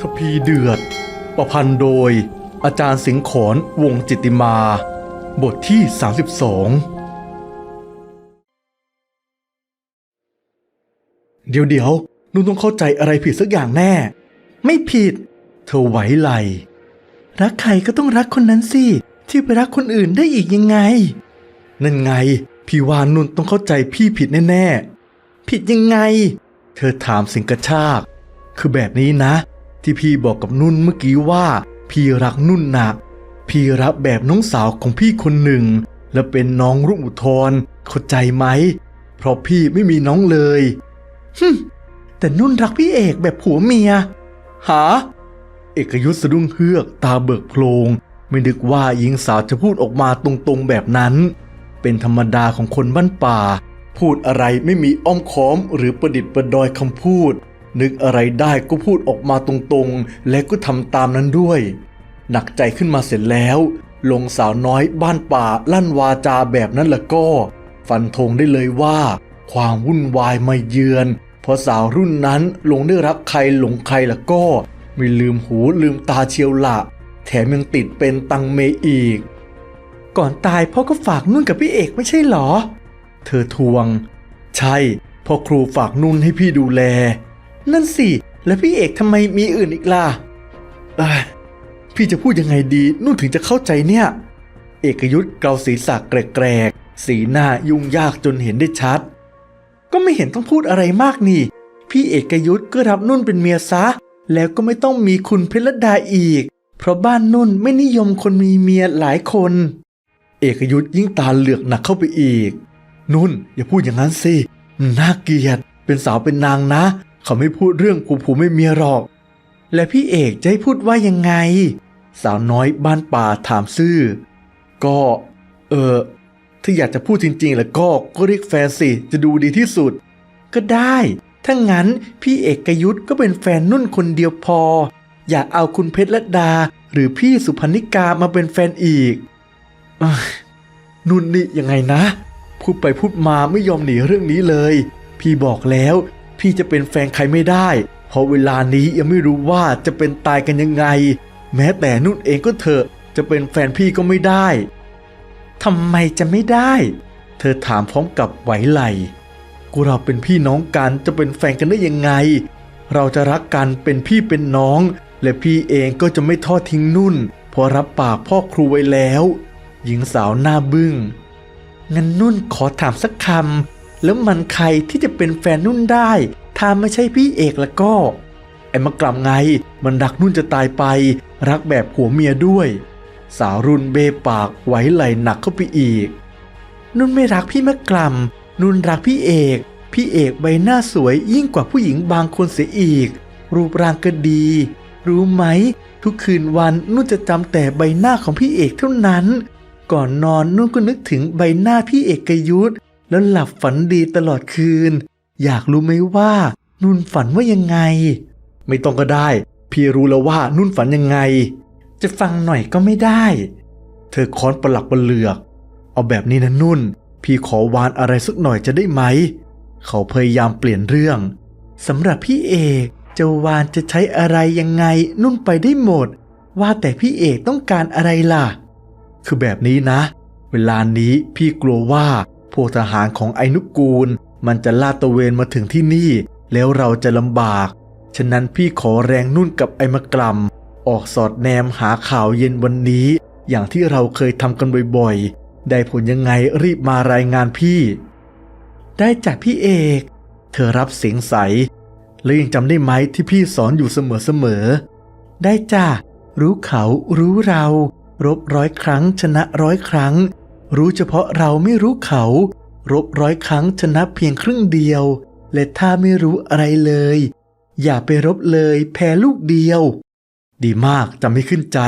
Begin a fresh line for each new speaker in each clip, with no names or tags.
ทพีเดือด ประพันธ์โดย อาจารย์สิงห์ขอนวงจิติมา บทที่ 32 เดี๋ยวเดี๋ยวนุ่นต้องเข้าใจอะไรผิดสักอย่างแน่ ไม่ผิด เธอไหวไหล รักใครก็ต้องรักคนนั้นสิ ที่ไปรักคนอื่นได้อีกยังไง นั่นไง พี่ว่านุ่นต้องเข้าใจพี่ผิดแน่ๆ ผิดยังไง เธอถามสิงกระชาก คือแบบนี้นะ ที่พี่บอกกับนุ่นเมื่อกี้ว่า พี่รักนุ่นหนัก พี่รักแบบน้องสาวของพี่คนหนึ่ง และเป็นน้องรุ่งอุทธรเข้าใจไหม เพราะพี่ไม่มีน้องเลยฮึแต่นุ่นรักพี่เอกแบบผัวเมีย หา เอกยุทธสะดุ้งเฮือกตาเบิกโพลง ไม่นึกว่าหญิงสาวจะพูดออกมาตรงๆแบบนั้น เป็นธรรมดาของคนบ้านป่า พูดอะไรไม่มีอ้อมค้อมหรือประดิษฐ์ประดอยคำพูด นึกอะไรได้ก็พูดออกมาตรงๆ และก็ทำตามนั้นด้วย หนักใจขึ้นมาเสร็จแล้ว ลงสาวน้อยบ้านป่าลั่นวาจาแบบนั้นละก็ ฟันธงได้เลยว่า ความวุ่นวายมาเยือน เพราะสาวรุ่นนั้นลงได้รักใครหลงใครละก็ ไม่ลืมหูลืมตาเชียวละแถมยังติดเป็นตังเมอีก ก่อนตายพ่อก็ฝากนุ่นกับพี่เอกไม่ใช่หรอ เธอทวง ใช่พ่อครูฝากนุ่นให้พี่ดูแล นั่นสิ แล้วพี่เอกทำไมมีอื่นอีกล่ะเอ้ยพี่จะพูดยังไงดีนุ่นถึงจะเข้าใจเนี่ย เอกยุทธเกาศีรษะแกรกๆ สีหน้ายุ่งยากจนเห็นได้ชัด ก็ไม่เห็นต้องพูดอะไรมากนี่ พี่เอกยุทธก็รับนุ่นเป็นเมียซะ แล้วก็ไม่ต้องมีคุณเพชรลดาอีก เพราะบ้านนุ่นไม่นิยมคนมีเมียหลายคน เอกยุทธยิ่งตาเหลือกหนักเข้าไปอีก นุ่นอย่าพูดอย่างนั้นสิมันน่าเกลียด เป็นสาวเป็นนางนะ เขาไม่พูดเรื่องผัวผัวไม่เมียหรอก และพี่เอกจะให้พูดว่ายังไง สาวน้อยบ้านป่าถามซื่อ ก็ เออ ถ้าอยากจะพูดจริง ๆ แล้วก็ก็เรียกแฟนสิจะดูดีที่สุด ก็ได้ ถ้างั้นพี่เอกยุทธก็เป็นแฟนนุ่นคนเดียวพอ อย่าเอาคุณเพชรละดา หรือพี่สุพรรณิกามาเป็นแฟนอีกอนุ่นนี่ยังไงนะ พูดไปพูดมาไม่ยอมหนีเรื่องนี้เลย พี่บอกแล้ว พี่จะเป็นแฟนใครไม่ได้ เพราะเวลานี้ยังไม่รู้ว่าจะเป็นตายกันยังไง แม้แต่นุ่นเองก็เถอะจะเป็นแฟนพี่ก็ไม่ได้ทำไมจะไม่ได้ เธอถามพร้อมกับไหวไหลกูเราเป็นพี่น้องกันจะเป็นแฟนกันได้ยังไง เราจะรักกันเป็นพี่เป็นน้อง และพี่เองก็จะไม่ทอดทิ้งนุ่นเพราะรับปากพ่อครูไว้แล้ว หญิงสาวหน้าบึง้งงั้นนุ่นขอถามสักคำ แล้วมันใครที่จะเป็นแฟนนุ่นได้ ถ้าไม่ใช่พี่เอกแล้วก็ไอ้มากลับไง มันรักนุ่นจะตายไป รักแบบผัวเมียด้วย สาวรุ่นเบปากไหวไหลหนักเข้าไปอีก นุ่นไม่รักพี่มะกล่ำนุ่นรักพี่เอก พี่เอกใบหน้าสวยยิ่งกว่าผู้หญิงบางคนเสียอีก รูปร่างก็ดี รู้ไหม ทุกคืนวันนุ่นจะจำแต่ใบหน้าของพี่เอกเท่านั้น ก่อนนอนนุ่นก็นึกถึงใบหน้าพี่เอกยุทธ แล้วหลับฝันดีตลอดคืน อยากรู้ไหมว่านุ่นฝันว่ายังไง ไม่ต้องก็ได้ พี่รู้แล้วว่านุ่นฝันยังไง จะฟังหน่อยก็ไม่ได้ เธอค้อนประหลักประเลือก เอาแบบนี้นะนุ่น พี่ขอวานอะไรสักหน่อยจะได้ไหม เขาพยายามเปลี่ยนเรื่องสำหรับพี่เอกจะวานจะใช้อะไรยังไง นุ่นไปได้หมด ว่าแต่พี่เอกต้องการอะไรล่ะ คือแบบนี้นะ เวลานี้พี่กลัวว่า พวกทหารของไอนุกูล มันจะลาดตะเวนมาถึงที่นี่ แล้วเราจะลำบาก ฉะนั้นพี่ขอแรงนุ่นกับไอมะกลำออกสอดแนมหาข่าวเย็นวันนี้ อย่างที่เราเคยทำกันบ่อยๆ ได้ผลยังไงรีบมารายงานพี่ ได้จากพี่เอก เธอรับเสียงใส แล้วยังจำได้ไหมที่พี่สอนอยู่เสมอๆ ได้จ้ะรู้เขารู้เรา รบร้อยครั้งชนะร้อยครั้ง รู้เฉพาะเราไม่รู้เขา รบร้อยครั้งชนะเพียงครึ่งเดียว และถ้าไม่รู้อะไรเลย อย่าไปรบเลย แพ้ลูกเดียว ดีมากจำให้ขึ้นใจ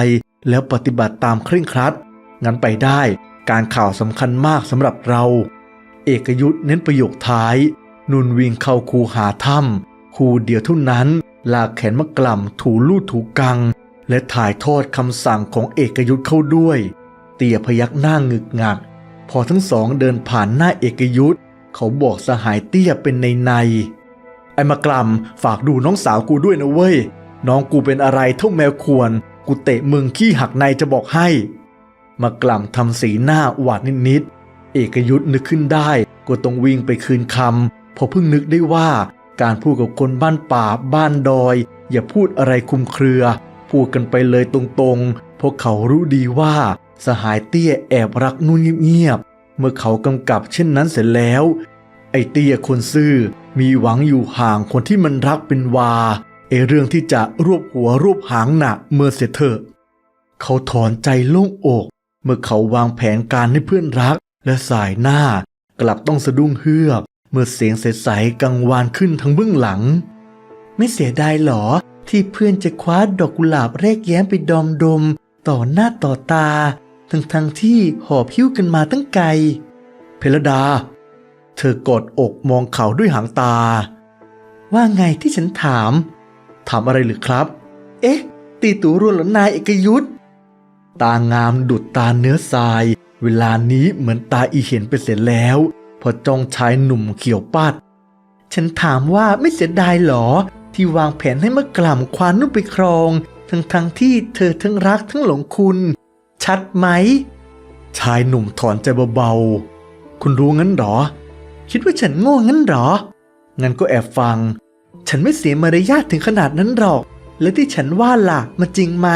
แล้วปฏิบัติตามเคร่งครัด งั้นไปได้การข่าวสำคัญมากสำหรับเรา เอกยุทธเน้นประโยคท้าย นุนวิ่งเข้าคูหาถ้ำคูเดียวเท่านั้น ลากแขนมะกล่ำถูลู่ถูกัง และถ่ายทอดคำสั่งของเอกยุทธเข้าด้วย เตียพยักหน้างึกงัก พอทั้งสองเดินผ่านหน้าเอกยุทธเขาบอกสหายเตี้ยเป็นในใน ไอ้มะกล่ำฝากดูน้องสาวกูด้วยนะเว้ย น้องกูเป็นอะไรเท่าแมวควร กูเตะมึงขี้หักในจะบอกให้ มากล่ำทำสีหน้าหวาดนิดๆ เอกยุทธ์นึกขึ้นได้ก็ต้องวิ่งไปคืนคำพอเพิ่งนึกได้ว่า การพูดกับคนบ้านป่าบ้านดอย อย่าพูดอะไรคุมเครือ พูดกันไปเลยตรงๆเพราะเขารู้ดีว่า สหายเตี้ยแอบรักนุ่นเงียบๆเมื่อเขากำกับเช่นนั้นเสร็จแล้ว ไอเตี้ยคนซื่อมีหวังอยู่ห่างคนที่มันรักเป็นวาไอเรื่องที่จะรวบหัวรวบหางหนะเมื่อเสียเถอะเขาถอนใจโล่งอก เมื่อเขาวางแผนการให้เพื่อนรัก และสายหน้ากลับต้องสะดุ้งเฮือก เมื่อเสียงใสๆกังวานขึ้นทั้งเบื้องหลัง ไม่เสียดายหรอที่เพื่อนจะคว้าดอกกุหลาบแรกแย้มไปดอมดม ต่อหน้าต่อตา ทั้งทั้งๆที่หอบพิ้วกันมาตั้งไกล เพลดา เธอกอดอกมองเขาด้วยหางตา ว่าไงที่ฉันถาม ถามอะไรหรือครับ เอ๊ะ ตีตูรวนหรอนายเอกยุทธตางามดุดตาเนื้อทราย เวลานี้เหมือนตาอีเห็นไปเสร็จแล้ว พอจ้องชายหนุ่มเขียวปัด ฉันถามว่าไม่เสียดายหรอ ที่วางแผนให้มากล่ำควานนุ่นไปครอง ทั้งทั้งที่เธอทั้งรักทั้งหลงคุณ ชัดไหม ชายหนุ่มถอนใจเบาๆ คุณรู้งั้นหรอ คิดว่าฉันโง่งั้นหรอ งั้นก็แอบฟัง ฉันไม่เสียมารยาทถึงขนาดนั้นหรอก และที่ฉันว่าล่ะมันจริงไหม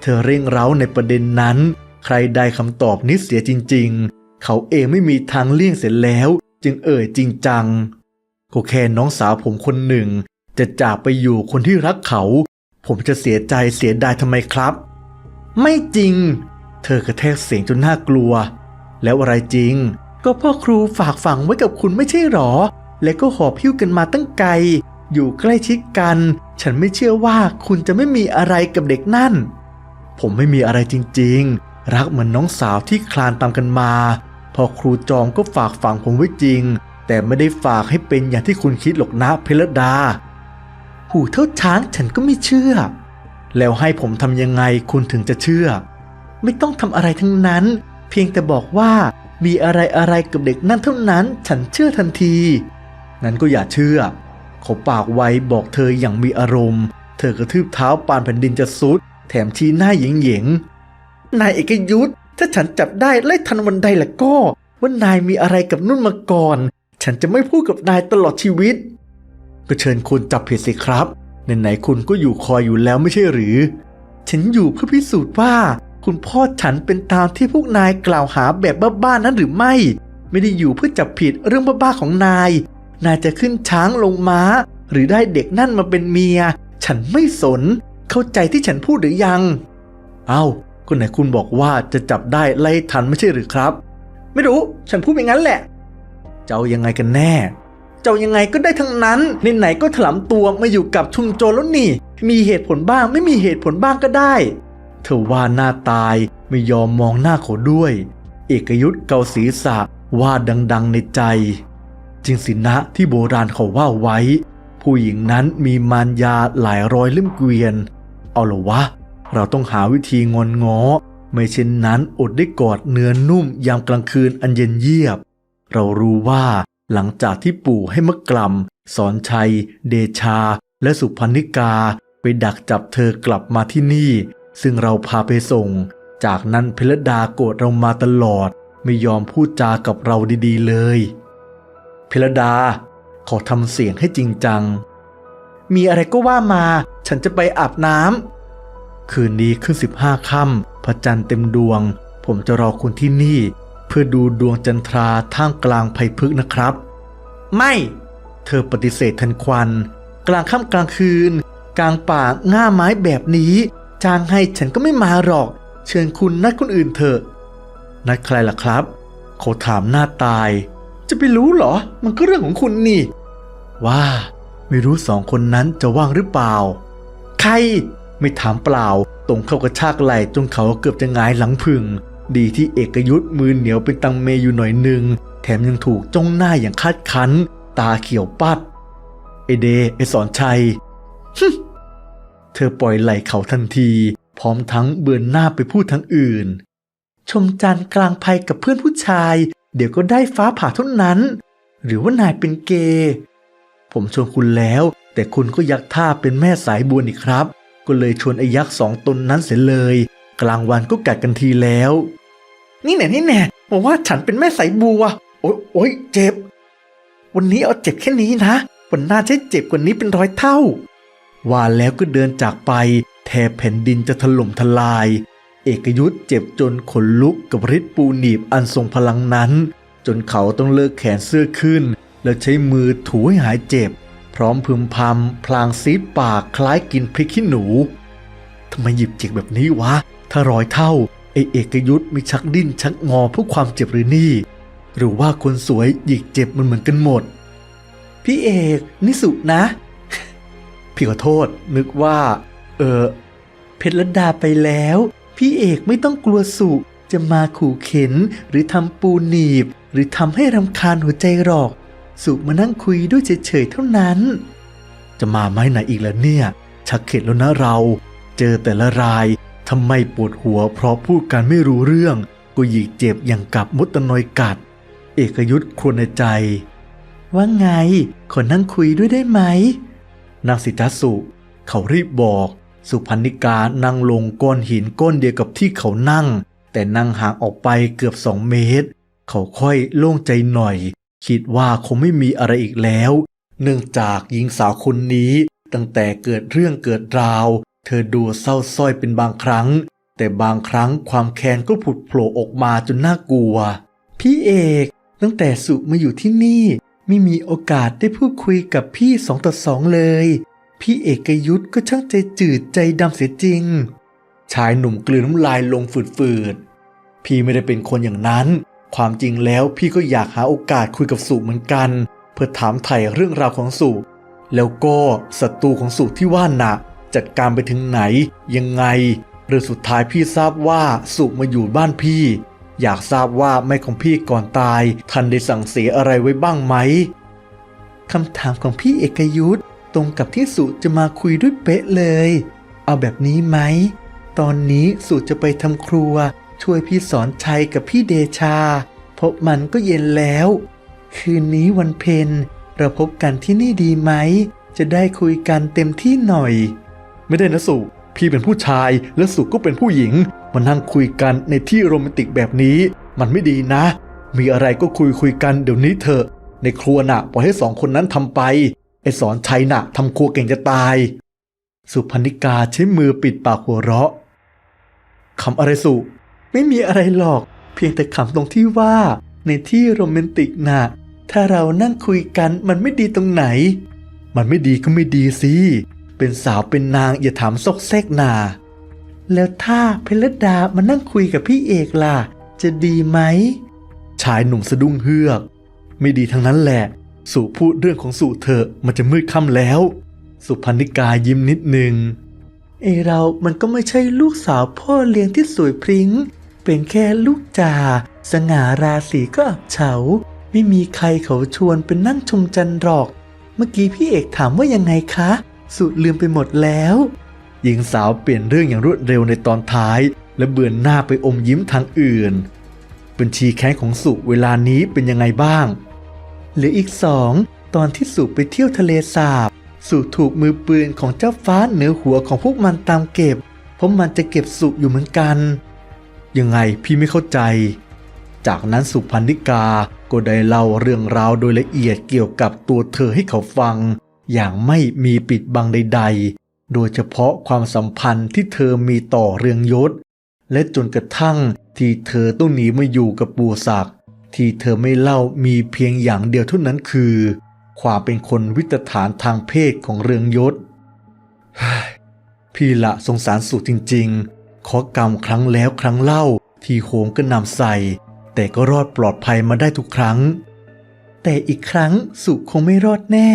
เธอเร่งเร้าในประเด็นนั้น ใครได้คำตอบนี้เสียจริง ๆ เขาเองไม่มีทางเลี่ยงเสร็จแล้ว จึงเอ่ยจริงจังก็แค่น้องสาวผมคนหนึ่ง จะจากไปอยู่คนที่รักเขา ผมจะเสียใจเสียดายทำไมครับ ไม่จริง เธอกระแทกเสียงจนน่ากลัว แล้วอะไรจริง ก็พ่อครูฝากฝังไว้กับคุณไม่ใช่หรอ และก็หอบพิ้วกันมาตั้งไกล อยู่ใกล้ชิดกัน ฉันไม่เชื่อว่าคุณจะไม่มีอะไรกับเด็กนั่น ผมไม่มีอะไรจริง ๆ รักเหมือนน้องสาวที่คลานตามกันมา พอครูจอมก็ฝากฝังผมไว้จริง แต่ไม่ได้ฝากให้เป็นอย่างที่คุณคิดหรอกนะเพลดา หูเท่าช้างฉันก็ไม่เชื่อ แล้วให้ผมทำยังไงคุณถึงจะเชื่อ ไม่ต้องทำอะไรทั้งนั้น เพียงแต่บอกว่ามีอะไรอะไรกับเด็กนั่นเท่านั้น ฉันเชื่อทันทีงั้นก็อย่าเชื่อ เขาปากไวบอกเธออย่างมีอารมณ์ เธอกระทืบเท้าปานแผ่นดินจะซุด แถมชี้หน้าหยิงหยิงนายเอกยุทธถ้าฉันจับได้ไล่ทันวันใดล่ะก็ว่านายมีอะไรกับนุ่นมาก่อน ฉันจะไม่พูดกับนายตลอดชีวิต ก็เชิญคุณจับผิดสิครับ ไหนๆคุณก็อยู่คอยอยู่แล้วไม่ใช่หรือ ฉันอยู่เพื่อพิสูจน์ว่า คุณพ่อฉันเป็นตามที่พวกนายกล่าวหาแบบบ้าๆนั้นหรือไม่ ไม่ได้อยู่เพื่อจับผิดเรื่องบ้าๆของนาย นายจะขึ้นช้างลงม้า หรือได้เด็กนั่นมาเป็นเมีย ฉันไม่สน เข้าใจที่ฉันพูดหรือยัง เอ้าก็ไหนคุณบอกว่าจะจับได้ไล่ทันไม่ใช่หรือครับ ไม่รู้ ฉันพูดอย่างนั้นแหละ เจ้ายังไงกันแน่ เจ้ายังไงก็ได้ทั้งนั้นไหนๆก็ถลำตัวมาอยู่กับชุมโจรแล้วนี่ มีเหตุผลบ้างไม่มีเหตุผลบ้างก็ได้ เธอว่าหน้าตายไม่ยอมมองหน้าเขาด้วย เอกยุทธเกาศีรษะว่าดังๆในใจจริงสินะที่โบราณเขาว่าไว้ ผู้หญิงนั้นมีมารยาหลายร้อยเล่มเกวียน เอาละวะ เราต้องหาวิธีงอนง้อ ไม่เช่นนั้นอดได้กอดเนื้อนุ่มยามกลางคืนอันเย็นเยียบ เรารู้ว่า หลังจากที่ปู่ให้มะกล่ำสอนชัย เดชา และสุพรรณิกา ไปดักจับเธอกลับมาที่นี่ ซึ่งเราพาไปส่ง จากนั้นเพลดาโกรธเรามาตลอด ไม่ยอมพูดจากับเราดีๆเลย เพลดา ขอทำเสียงให้จริงจัง มีอะไรก็ว่ามา ฉันจะไปอาบน้ำคืนนี้ขึ้นสิบห้าค่ำพระจันทร์เต็มดวง ผมจะรอคุณที่นี่ เพื่อดูดวงจันทราท่ามกลางภัยพึกษ์นะครับ ไม่ เธอปฏิเสธทันควัน กลางค่ำกลางคืน กลางป่าง่าไม้แบบนี้ จ้างให้ฉันก็ไม่มาหรอก เชิญคุณนัดคนอื่นเถอะนัดใครล่ะครับ เขาถามหน้าตาย จะไปรู้เหรอ มันก็เรื่องของคุณนี่ ว่า ไม่รู้สองคนนั้นจะว่างหรือเปล่า ใคร ไม่ถามเปล่า ตรงเข้ากระชากไหล่จนเขาเกือบจะงายหลังพึง ดีที่เอกยุทธมือเหนียวเป็นตังเมอยู่หน่อยหนึ่ง แถมยังถูกจ้องหน้าอย่างคาดคั้น ตาเขียวปัดไอเดไอสอนชัย เธอปล่อยไหล่เขาทันที พร้อมทั้งเบือนหน้าไปพูดทั้งอื่น ชมจันกลางภัยกับเพื่อนผู้ชาย เดี๋ยวก็ได้ฟ้าผ่าเท่านั้น หรือว่านายเป็นเกย์ผมชวนคุณแล้ว แต่แต่คุณก็ยักท่าเป็นแม่สายบัวนี่ครับ ก็เลยชวนไอ้ยักษ์สองตนนั้นเสียเลย กลางวันก็กัดกันทีแล้ว นี่แน่นี่แน่บอกว่าฉันเป็นแม่สายบัวโอ๊ยโอ๊ยเจ็บ วันนี้เอาเจ็บแค่นี้นะวันหน้าจะเจ็บกว่านี้เป็นร้อยเท่า ว่าแล้วก็เดินจากไป แทบแผ่นดินจะถล่มทลาย เอกยุทธเจ็บจนขนลุกกับฤทธิ์ปูหนีบอันทรงพลังนั้น จนเขาต้องเลิกแขนเสื้อขึ้น แล้วใช้มือถูให้หายเจ็บ พร้อมพึมพำพลางซีดปากคล้ายกินพริกขี้หนูทำไมหยิบเจ็กแบบนี้วะ ถ้าร้อยเท่า เอกยุทธมีชักดิ้นชักงอเพื่อความเจ็บหรือนี่ หรือว่าคนสวยหยิกเจ็บมันเหมือนกันหมด พี่เอกนี่สุนะ พี่ขอโทษนึกว่า เออเพชรลดาไปแล้ว พี่เอกไม่ต้องกลัวสุจะมาขู่เข็นหรือทำปูหนีบ หรือทำให้รำคาญหัวใจหรอก สุมานั่งคุยด้วยเฉยๆเท่านั้น จะมาไหมไหนอีกแล้วเนี่ย ชักเข็ดแล้วนะเรา เจอแต่ละราย ทำไมปวดหัวเพราะพูดกันไม่รู้เรื่องก็หยิกเจ็บอย่างกับมดตะนอยกัด เอกยุทธครวญในใจ ว่าไง ขอนั่งคุยด้วยได้ไหม นางสิทธาสุ เขารีบบอก สุพันนิกานั่งลงก้อนหินก้อนเดียวกับที่เขานั่ง แต่นั่งห่างออกไปเกือบสองเมตร เขาค่อยโล่งใจหน่อย คิดว่าคงไม่มีอะไรอีกแล้ว เนื่องจากหญิงสาวคนนี้ตั้งแต่เกิดเรื่องเกิดราว เธอดูเศร้าส้อยเป็นบางครั้ง แต่บางครั้งความแค้นก็ผุดโผล่ออกมาจนน่ากลัว พี่เอกตั้งแต่สุมาอยู่ที่นี่ ไม่มีโอกาสได้พูดคุยกับพี่สองต่อสองเลย พี่เอกยุทธก็ช่างใจจืดใจดำเสียจริง ชายหนุ่มกลืนน้ำลายลงฝืดๆ พี่ไม่ได้เป็นคนอย่างนั้น ความจริงแล้วพี่ก็อยากหาโอกาสคุยกับสุเหมือนกัน เพื่อถามไถ่เรื่องราวของสุแล้วก็ศัตรูของสุที่ว่าน่ะ จัดการไปถึงไหน ยังไงเรื่อสุดท้ายพี่ทราบว่าสุมาอยู่บ้านพี่ อยากทราบว่าแม่ของพี่ก่อนตายท่านได้สั่งเสียอะไรไว้บ้างไหมคำถามของพี่เอกยุทธตรงกับที่สุจะมาคุยด้วยเป๊ะเลย เอาแบบนี้ไหม ตอนนี้สุจะไปทำครัว ช่วยพี่สอนชัยกับพี่เดชา เพราะมันก็เย็นแล้ว คืนนี้วันเพ็ญเราพบกันที่นี่ดีไหม จะได้คุยกันเต็มที่หน่อย ไม่ได้นะสุ พี่เป็นผู้ชายและสุก็เป็นผู้หญิง มานั่งคุยกันในที่โรแมนติกแบบนี้ มันไม่ดีนะ มีอะไรก็คุยคุยกันเดี๋ยวนี้เถอะ ในครัวน่ะปล่อยให้สองคนนั้นทำไป ไอ้สอนชัยน่ะทำครัวเก่งจะตาย สุพนิกาใช้มือปิดปากหัวเราะคำอะไรสุไม่มีอะไรหรอก เพียงแต่ขำตรงที่ว่า ในที่โรแมนติกน่ะ ถ้าเรานั่งคุยกันมันไม่ดีตรงไหน มันไม่ดีก็ไม่ดีสิ เป็นสาวเป็นนางอย่าถามซกแซกนา แล้วถ้าเพลดามานั่งคุยกับพี่เอกล่ะ จะดีไหม ชายหนุ่มสะดุ้งเฮือก ไม่ดีทั้งนั้นแหละสุพูดเรื่องของสุเถอมันจะมืดค่ำแล้ว สุพันนิกายิ้มนิดหนึ่งเอเรามันก็ไม่ใช่ลูกสาวพ่อเลี้ยงที่สวยพริง้ง เป็นแค่ลูกจ่าสง่าราศีก็อับเฉา ไม่มีใครเขาชวนเป็นนั่งชมจันทร์หรอก เมื่อกี้พี่เอกถามว่ายังไงคะ สุลืมไปหมดแล้ว หญิงสาวเปลี่ยนเรื่องอย่างรวดเร็วในตอนท้าย และเบือนหน้าไปอมยิ้มทางอื่น บัญชีแค้นของสุเวลานี้เป็นยังไงบ้าง เหลืออีกสองตอนที่สุไปเที่ยวทะเลสาบ สุถูกมือปืนของเจ้าฟ้าเหนือหัวของพวกมันตามเก็บ เพราะมันจะเก็บสุอยู่เหมือนกัน ยังไงพี่ไม่เข้าใจ จากนั้นสุพันนิกาก็ได้เล่าเรื่องราวโดยละเอียดเกี่ยวกับตัวเธอให้เขาฟัง อย่างไม่มีปิดบังใด ๆ โดยเฉพาะความสัมพันธ์ที่เธอมีต่อเรืองยศ และจนกระทั่งที่เธอต้องหนีมาอยู่กับปู่ศักดิ์ที่เธอไม่เล่ามีเพียงอย่างเดียวเท่านั้นคือ ความเป็นคนวิตฐานทางเพศของเรืองยศ พี่ละสงสารสุจริง ๆ ขอกรรมครั้งแล้วครั้งเล่าที่โหมก็นำใส่ แต่ก็รอดปลอดภัยมาได้ทุกครั้ง แต่อีกครั้งสุคงไม่รอดแน่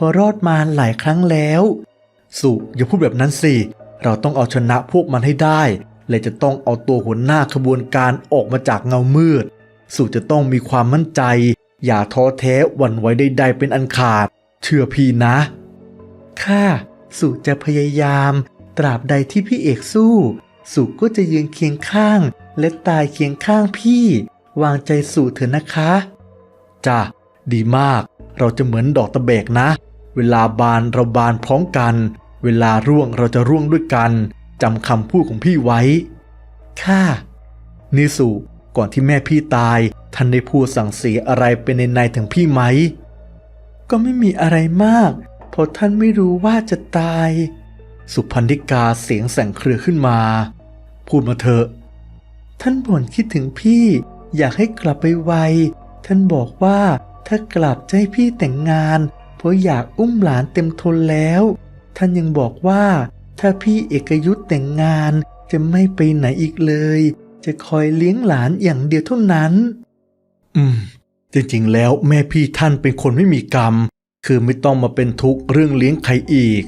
ราะรอดมาหลายครั้งแล้ว สุอย่าพูดแบบนั้นสิ เราต้องเอาชนะพวกมันให้ได้ และจะต้องเอาตัวหัวหน้าขบวนการออกมาจากเงามืด สุจะต้องมีความมั่นใจ อย่าท้อแท้หวั่นไหวใดๆเป็นอันขาด เชื่อพี่นะ ค่ะ สุจะพยายาม ตราบใดที่พี่เอกสู้ สุก็จะยืนเคียงข้าง และตายเคียงข้างพี่ วางใจสุเถอะนะคะจ้ะดีมาก เราจะเหมือนดอกตะเบกนะ เวลาบานเราบานพร้อมกัน เวลาร่วงเราจะร่วงด้วยกันจำคำพูดของพี่ไว้ ค่ะนิสุก่อนที่แม่พี่ตายท่านได้พูดสั่งเสียอะไรเป็นในในถึงพี่ไหม ก็ไม่มีอะไรมากเพราะท่านไม่รู้ว่าจะตาย สุพันธิกาเสียงแสงเครือขึ้นมา พูดมาเถอะ ท่านบ่นคิดถึงพี่ อยากให้กลับไปไว ท่านบอกว่าถ้ากลับจะให้พี่แต่งงาน เพราะอยากอุ้มหลานเต็มทนแล้ว ท่านยังบอกว่า ถ้าพี่เอกยุทธแต่งงานจะไม่ไปไหนอีกเลย จะคอยเลี้ยงหลานอย่างเดียวเท่านั้น อืม จริงๆ แล้วแม่พี่ท่านเป็นคนไม่มีกรรม คือไม่ต้องมาเป็นทุกข์เรื่องเลี้ยงใครอีก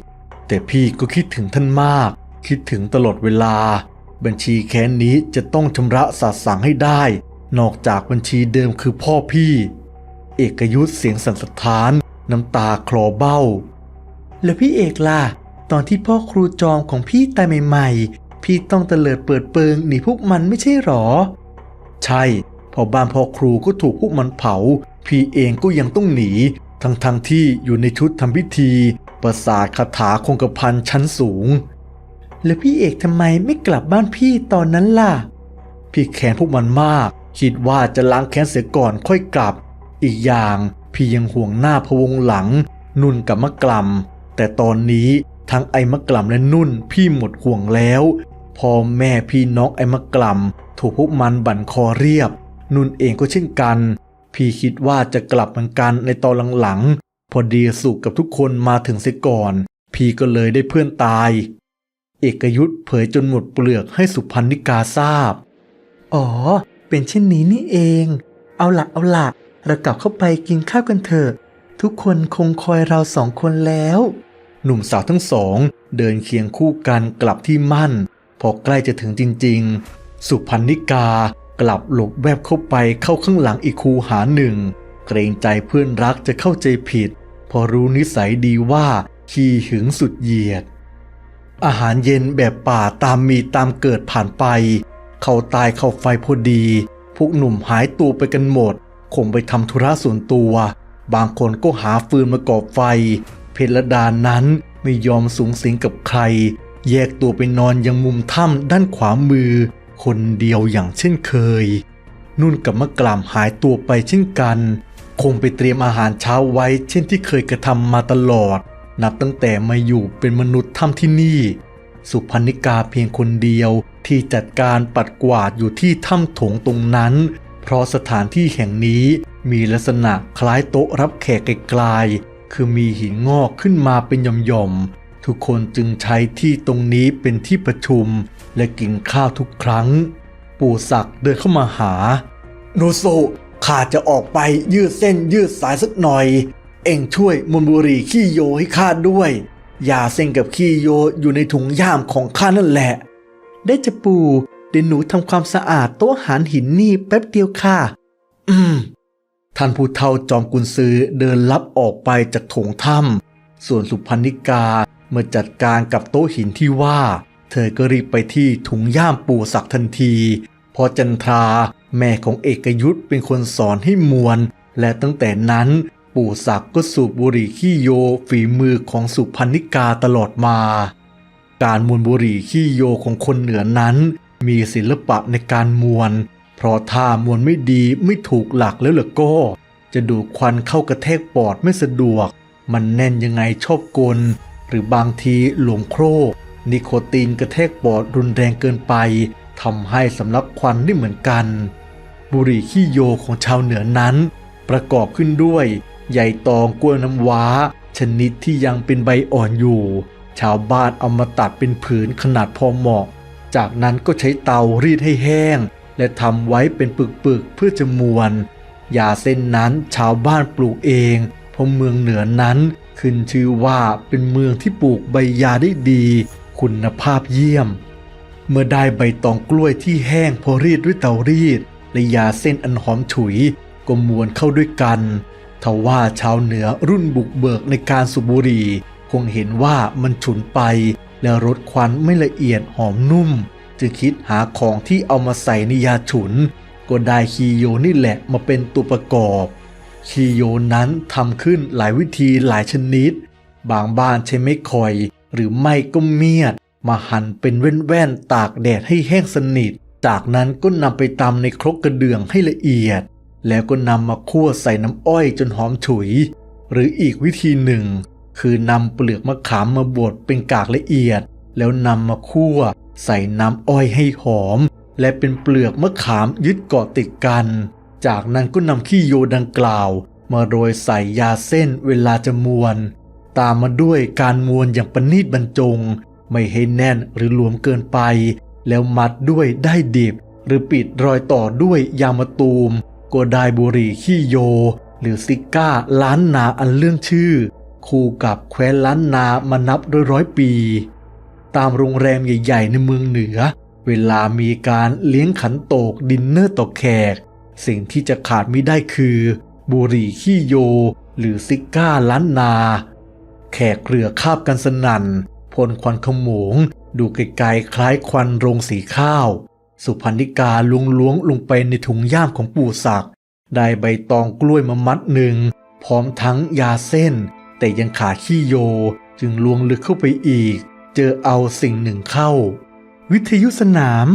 แต่พี่ก็คิดถึงท่านมาก คิดถึงตลอดเวลา บัญชีแค้นนี้จะต้องชำระสาสางให้ได้ นอกจากบัญชีเดิมคือพ่อพี่ เอกยุทธเสียงสั่นสะท้าน น้ำตาคลอเบ้า แล้วพี่เอกล่ะ ตอนที่พ่อครูจอมของพี่ตายใหม่ๆ พี่ต้องเตลิดเปิดเปิงหนีพวกมันไม่ใช่หรอ ใช่พอบ้านพ่อครูก็ถูกพวกมันเผา พี่เองก็ยังต้องหนี ทั้งทงๆที่อยู่ในชุดทำพิธี ประสาทคาถาคงกระพันชั้นสูง แล้วพี่เอกทำไมไม่กลับบ้านพี่ตอนนั้นล่ะ พี่แค้นพวกมันมาก คิดว่าจะล้างแค้นเสียก่อนค่อยกลับ อีกอย่าง พี่ยังห่วงหน้าพะวงหลัง นุ่นกับมะกล่ำแต่ตอนนี้ทั้งไอ้มะกล่ำและนุ่นพี่หมดห่วงแล้วพ่อแม่พี่น้องไอ้มะกล่ำถูกพวกมันบั่นคอเรียบ นุ่นเองก็เช่นกัน พี่คิดว่าจะกลับเหมือนกันในตอนหลังๆพอดีสุขกับทุกคนมาถึงเสียก่อน พี่ก็เลยได้เพื่อนตาย เอกยุทธเผยจนหมดเปลือกให้สุพันนิกาทราบ อ๋อ เป็นเช่นนี้นี่เอง เอาละเอาละ เรากลับเข้าไปกินข้าวกันเถอะ ทุกคนคงคอยเราสองคนแล้ว หนุ่มสาวทั้งสอง เดินเคียงคู่กันกลับที่มั่น พอใกล้จะถึงจริง ๆ สุพันนิกากลับหลบแวบเข้าไปเข้าข้างหลังอีกคูหาหนึ่ง เกรงใจเพื่อนรักจะเข้าใจผิด พอรู้นิสัยดีว่าขี้หึงสุดเหยียด อาหารเย็นแบบป่าตามมีตามเกิดผ่านไป เขาตายเข้าไฟพอดี พวกหนุ่มหายตัวไปกันหมด คงไปทำธุระส่วนตัว บางคนก็หาฟืนมาก่อไฟ เพชรดานั้นไม่ยอมสูงสิงกับใคร แยกตัวไปนอนยังมุมถ้ำด้านขวามือ คนเดียวอย่างเช่นเคย นุ่นกับมะกล่ำหายตัวไปเช่นกัน คงไปเตรียมอาหารเช้าไว้ เช่นที่เคยกระทำมาตลอด นับตั้งแต่มาอยู่เป็นมนุษย์ถ้ำที่นี่ สุพรรณิกาเพียงคนเดียวที่จัดการปัดกวาดอยู่ที่ถ้ำถงตรงนั้น เพราะสถานที่แห่งนี้มีลักษณะคล้ายโต๊ะรับแขกไกลๆคือมีหินงอกขึ้นมาเป็นหย่อมๆ ทุกคนจึงใช้ที่ตรงนี้เป็นที่ประชุม และกินข้าวทุกครั้ง ปู่ศักดิ์เดินเข้ามาหา โนโซข้าจะออกไปยืดเส้นยืดสายสักหน่อย เอ็งช่วยมนบุรีขี้โยให้ข้าด้วย อย่าเส้นกับขี้โยอยู่ในถุงย่ามของข้านั่นแหละ ได้จะปู่ เดี๋ยวหนูทำความสะอาดโต๊ะอาหารหินนี่แป๊บเดียวค่ะ อืม ท่านผู้เฒ่าจอมกุนซือเดินลับออกไปจากโถงถ้ำส่วนสุพรรณิกาเมื่อจัดการกับโต๊ะหินที่ว่า เธอก็รีบไปที่ถุงย่ามปู่ศักดิ์ทันที พอจันทราแม่ของเอกยุทธเป็นคนสอนให้มวน และตั้งแต่นั้นปู่ศักดิ์ก็สูบบุหรี่ขี้โยฝีมือของสุพรรณิกาตลอดมา การมวนบุหรี่ขี้โยของคนเหนือนั้น มีศิลปะในการมวน เพราะถ้ามวนไม่ดีไม่ถูกหลักแล้วล่ะก็ จะดูควันเข้ากระแทกปอดไม่สะดวก มันแน่นยังไงชอบกล หรือบางทีหลวมโครกนิโคตินกระแทกปอดรุนแรงเกินไปทำให้สำลักควันได้เหมือนกัน บุหรี่ขี้โยของชาวเหนือนั้น ประกอบขึ้นด้วยใยตองกล้วยน้ำว้า ชนิดที่ยังเป็นใบอ่อนอยู่ ชาวบ้านเอามาตัดเป็นผืนขนาดพอเหมาะ จากนั้นก็ใช้เตารีดให้แห้ง และทำไว้เป็นปึกๆเพื่อจะมวน ยาเส้นนั้นชาวบ้านปลูกเองเพราะเมืองเหนือนั้นขึ้นชื่อว่าเป็นเมืองที่ปลูกใบยาได้ดี คุณภาพเยี่ยม เมื่อได้ใบตองกล้วยที่แห้งพอรีดด้วยเตารีดและยาเส้นอันหอมฉุยก็มวนเข้าด้วยกันทว่าชาวเหนือรุ่นบุกเบิกในการสูบบุหรี่คงเห็นว่ามันฉุนไป และรสควันไม่ละเอียดหอมนุ่ม จึงคิดหาของที่เอามาใส่ในยาฉุน ก็ได้คีโยนี่แหละมาเป็นตัวประกอบ คีโยนั้นทำขึ้นหลายวิธีหลายชนิด บางบ้านใช้ไม้คอย หรือไม่ก็เมียด มาหั่นเป็นแว่นๆตากแดดให้แห้งสนิท จากนั้นก็นำไปตำในครกกระเดื่องให้ละเอียด แล้วก็นำมาคั่วใส่น้ำอ้อยจนหอมฉุย หรืออีกวิธีหนึ่ง คือนำเปลือกมะขามมาบดเป็นกากละเอียด แล้วนำมาคั่ว ใส่น้ำอ้อยให้หอม และเป็นเปลือกมะขามยึดเกาะติดกัน จากนั้นก็นำขี้โยดังกล่าว มาโรยใส่ยาเส้นเวลาจะมวน ตามมาด้วยการมวนอย่างประณีตบรรจง ไม่ให้แน่นหรือหลวมเกินไป แล้วมัดด้วยได้ดิบ หรือปิดรอยต่อด้วยยางมะตูมโกไดายบุหรี่ขี้โย หรือซิก้าล้านนาอันเรื่องชื่อ คู่กับแคว้นล้านนามานับร้อยร้อยปี ตามโรงแรมใหญ่ๆ ในเมืองเหนือ เวลามีการเลี้ยงขันโตกดินเนอร์ต่อแขก สิ่งที่จะขาดไม่ได้คือ บุหรี่ขี้โย หรือซิก้าล้านนา แขกเรือคาบกันสนั่นพ่นควันขโมง ดูไกลๆคล้ายควันโรงสีข้าว สุพรรณิกาลวงล้วงลงไปในถุงย่ามของปู่ศักดิ์ได้ใบตองกล้วยมามัดหนึ่ง พร้อมทั้งยาเส้น แต่ยังขาดขี้โย จึงลวงลึกเข้าไปอีก เจอเอาสิ่งหนึ่งเข้า วิทยุสนาม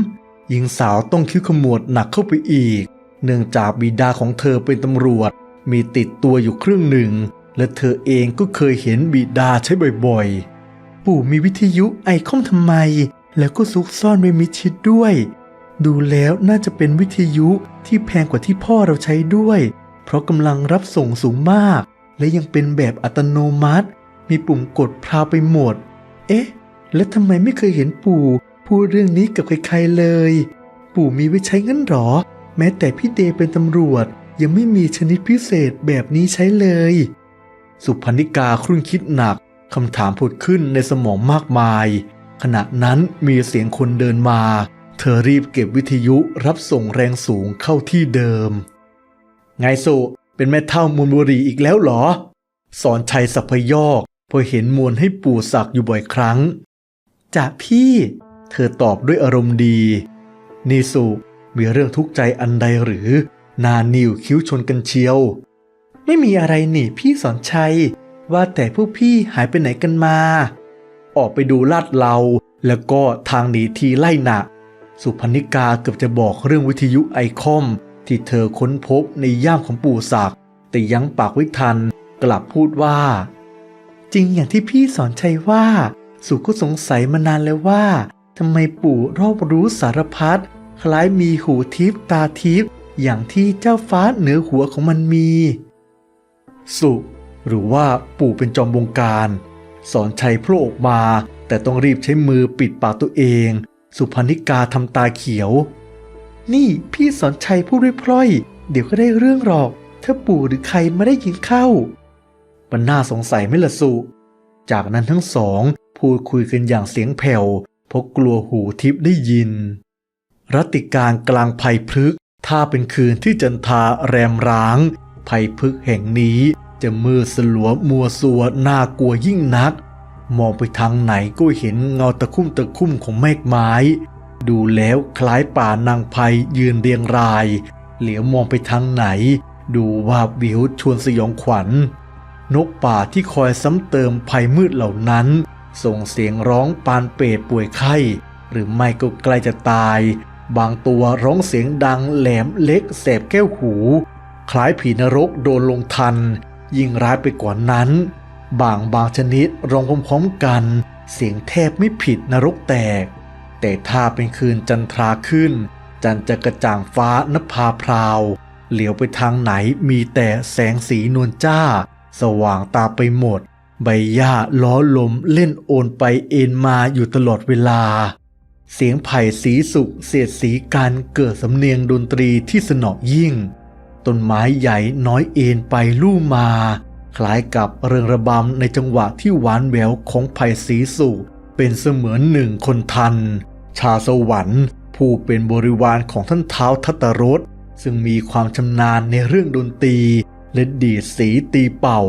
หญิงสาวต้องคิ้วขมวดหนักเข้าไปอีก เนื่องจากบิดาของเธอเป็นตำรวจ มีติดตัวอยู่เครื่องหนึ่ง และเธอเองก็เคยเห็นบิดาใช้บ่อยๆ ปู่มีวิทยุไอคอมทำไม แล้วก็ซุกซ่อนไว้มิดชิดด้วย ดูแล้วน่าจะเป็นวิทยุที่แพงกว่าที่พ่อเราใช้ด้วย เพราะกำลังรับส่งสูงมาก และยังเป็นแบบอัตโนมัติ มีปุ่มกดพราวไปหมด เอ๊ะ แล้วทำไมไม่เคยเห็นปู่พูดเรื่องนี้กับใครๆเลย ปู่มีไว้ใช้งั้นหรอ แม้แต่พี่เดย์เป็นตำรวจ ยังไม่มีชนิดพิเศษแบบนี้ใช้เลย สุพรรณิกาครุ่นคิดหนักคำถามผุดขึ้นในสมองมากมาย ขณะนั้นมีเสียงคนเดินมา เธอรีบเก็บวิทยุรับส่งแรงสูงเข้าที่เดิม ไงสุ เป็นแม่เท่ามูลบุรีอีกแล้วเหรอ สอนชัยสัพยอกพอเห็นมวลให้ปู่สักอยู่บ่อยครั้งจากพี่ เธอตอบด้วยอารมณ์ดีนีสุมีเรื่องทุกข์ใจอันใดหรือ นานิวคิ้วชนกันเชียว ไม่มีอะไรนี่พี่สอนชัย ว่าแต่พวกพี่หายไปไหนกันมา ออกไปดูลาดเราแล้วก็ทางหนีทีไล่หนักสุพรรณิกาเกือบจะบอกเรื่องวิทยุไอคอม ที่เธอค้นพบในย่ามของปู่ศักดิ์แต่ยังปากไว้ทันกลับพูดว่า จริงอย่างที่พี่สอนชัยว่า สุก็สงสัยมานานแล้วว่าทำไมปู่รอบรู้สารพัดคล้ายมีหูทิพตาทิพอย่างที่เจ้าฟ้าเหนือหัวของมันมี สุ หรือว่าปู่เป็นจอมบงการ สอนชัยโผล่ออกมา แต่ต้องรีบใช้มือปิดปากตัวเอง สุพรรณิกาทำตาเขียว นี่พี่สอนชัยพูดพร่อย เดี๋ยวก็ได้เรื่องหรอก ถ้าปู่หรือใครไม่ได้ยินเข้า มันน่าสงสัยไหม่ละสุ จากนั้นทั้งสองพูดคุยกันอย่างเสียงแผ่วเพราะกลัวหูทิพย์ได้ยิน รัติการกลางภัยพฤกษ์ถ้าเป็นคืนที่จันทาแรมร้าง ภัยพฤกษ์แห่งนี้จะมืดสลัวมัวสัวน่ากลัวยิ่งนัก มองไปทางไหนก็เห็นเงาตะคุ่มตะคุ่มของเมฆไม้ ดูแล้วคล้ายป่านางภัยยืนเรียงราย เหลียวมองไปทางไหน ดูวาบวิวชวนสยองขวัญ นกป่าที่คอยซ้ำเติมภัยมืดเหล่านั้น ส่งเสียงร้องปานเปรตป่วยไข้ หรือไม่ก็ใกล้จะตาย บางตัวร้องเสียงดังแหลมเล็กแสบแก้วหู คล้ายผีนรกโดนลงทัน ยิ่งร้ายไปกว่านั้น บางบางชนิดร้องพร้อมๆกัน เสียงแทบไม่ผิดนรกแตก แต่ถ้าเป็นคืนจันทราขึ้น จันจะกระจ่างฟ้านภาพราว เหลียวไปทางไหนมีแต่แสงสีนวลจ้า สว่างตาไปหมด ใบหญ้าล้อลมเล่นโอนไปเอ็นมาอยู่ตลอดเวลา เสียงไผ่สีสุกเสียดสีกันเกิดสำเนียงดนตรีที่สนอยิ่ง ต้นไม้ใหญ่น้อยเอ็นไปลู่มา คล้ายกับเริงระบำในจังหวะที่หวานแหววของไผ่สีสุก เป็นเสมือนหนึ่งคนทัน ชาสวรรค์ ผู้เป็นบริวารของท่านเท้าทัตรสซึ่งมีความชำนาญในเรื่องดนตรีและดีดสีตีเป่า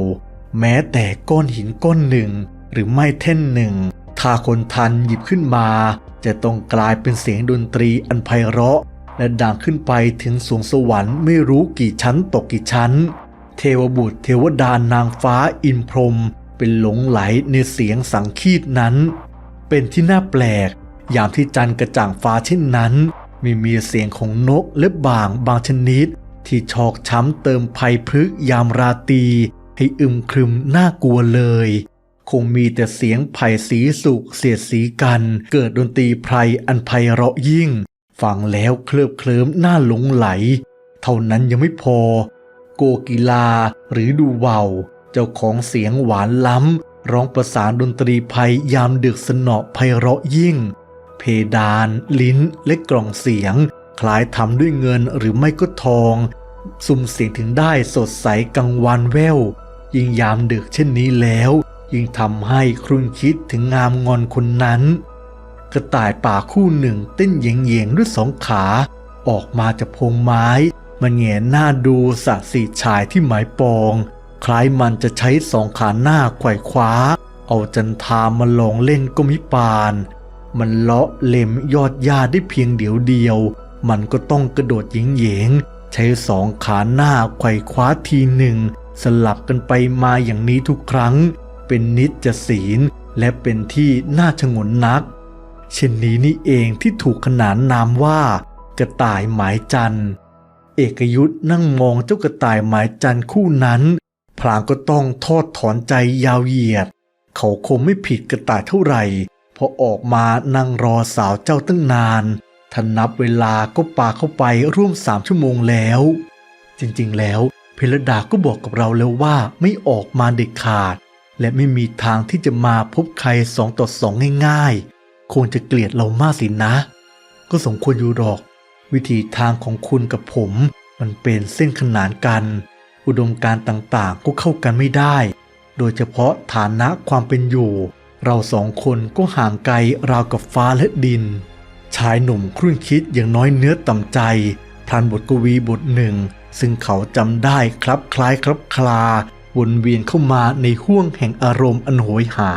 แม้แต่ก้อนหินก้อนหนึ่ง หรือไม่แท่นหนึ่ง ถ้าคนทันหยิบขึ้นมา จะต้องกลายเป็นเสียงดนตรีอันไพเราะ และดังขึ้นไปถึงสวงสวรรค์ไม่รู้กี่ชั้นตกกี่ชั้น เทวบุตรเทวดานางฟ้าอินพรมเป็นหลงไหลในเสียงสังคีตนั้น เป็นที่น่าแปลก ยามที่จันทร์กระจ่างฟ้าเช่นนั้นม่มีเสียงของนกและบ่างบางชนิด ที่ชอกช้ำเติมภัยพฤกยามราตรีให้อึมครึมน่ากลัวเลย คงมีแต่เสียงไผ่สีสุกเสียดสีกัน เกิดดนตรีไพรอันไพเราะยิ่ง ฟังแล้วเคลิบเคลิ้มน่าหลงไหล เท่านั้นยังไม่พอ โกกีลาหรือดูเวาเจ้าของเสียงหวานล้ำ ร้องประสานดนตรีไพยยามดึกสนอไพเราะยิ่ง เพดาน ลิ้นและกล่องเสียง คล้ายทำด้วยเงินหรือไม่ก็ทองซุ่มเสียงถึงได้สดใสกังวานแวว ยิ่งยามดึกเช่นนี้แล้ว ยิ่งทำให้ครุ่นคิดถึงงามงอนคนนั้น กระต่ายป่าคู่หนึ่งเต้นเหยงๆด้วยสองขา ออกมาจากพงไม้ มันแงหน้าดูสะสีชายที่หมายปอง คล้ายมันจะใช้สองขาหน้าไขว่คว้า เอาจันทามาลองเล่นก็มิปาน มันเลาะเล็มยอดหญ้าได้เพียงเดียวเดียว มันก็ต้องกระโดดหยิงเหยงใช้สองขาหน้าไขว่คว้าทีหนึ่ง สลับกันไปมาอย่างนี้ทุกครั้ง เป็นนิจศีลและเป็นที่น่าชงนนัก เช่นนี้นี่เองที่ถูกขนานนามว่า กระต่ายหมายจันทร์เอกยุทธ์นั่งมองเจ้ากระต่ายหมายจันทร์คู่นั้น พลางก็ต้องทอดถอนใจยาวเหยียด เขาคงไม่ผิดกระต่ายเท่าไหร่เพอออกมานั่งรอสาวเจ้าตั้งนานถ้านับเวลาก็ปาเข้าไปร่วมสามชั่วโมงแล้ว จริงๆแล้วเพลดาก็บอกกับเราแล้วว่าไม่ออกมาเด็ดขาด และไม่มีทางที่จะมาพบใครสองต่อสองง่ายๆ คงจะเกลียดเรามากสินะ ก็สมควรอยู่หรอก วิธีทางของคุณกับผม มันเป็นเส้นขนานกัน อุดมการต่างๆ ก็เข้ากันไม่ได้ โดยเฉพาะฐานะความเป็นอยู่ เราสองคนก็ห่างไกลราวกับฟ้าและดิน ชายหนุ่มครุ่นคิดอย่างน้อยเนื้อต่ำใจพลันบทกวีบทหนึ่ง ซึ่งเขาจำได้ครับคล้ายครับคลาวนเวียนเข้ามาในห้วงแห่งอารมณ์อันโหยหา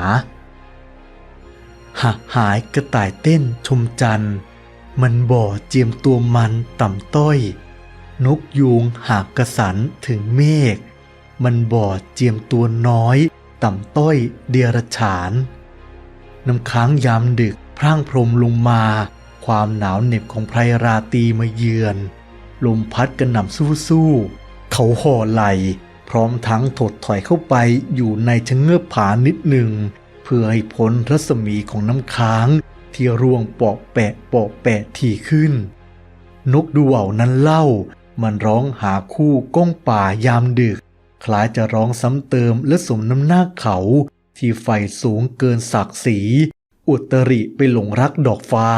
หักหายกระต่ายเต้นชมจันทร์มันบ่อเจียมตัวมันต่ำต้อย นกยูงหากกระสันถึงเมฆ มันบ่อเจียมตัวน้อย ต่ำต้อยเดียรฉานน้ำค้างยามดึกพร่างพรมลงมา ความหนาวเหน็บของไพรราตีมาเยือน ลมพัดกระหน่ำสู้ๆเขาห่อไหล พร้อมทั้งถดถอยเข้าไปอยู่ในชะเงือบผานิดหนึ่ง เพื่อให้พ้นรัศมีของน้ำค้างที่ร่วงปาะแปะปาะแปะถี่ขึ้น นกดูเหว่านั้นเล่า มันร้องหาคู่ก้องป่ายามดึก คล้ายจะร้องซ้ำเติมและสมน้ำหน้าเขาที่ไฟสูงเกินศักดิ์ศรี อุตริไปหลงรักดอกฟ้า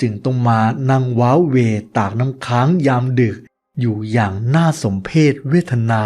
จึงต้องมานั่งว้าเวตากน้ำค้างยามดึก อยู่อย่างน่าสมเพชเวทนา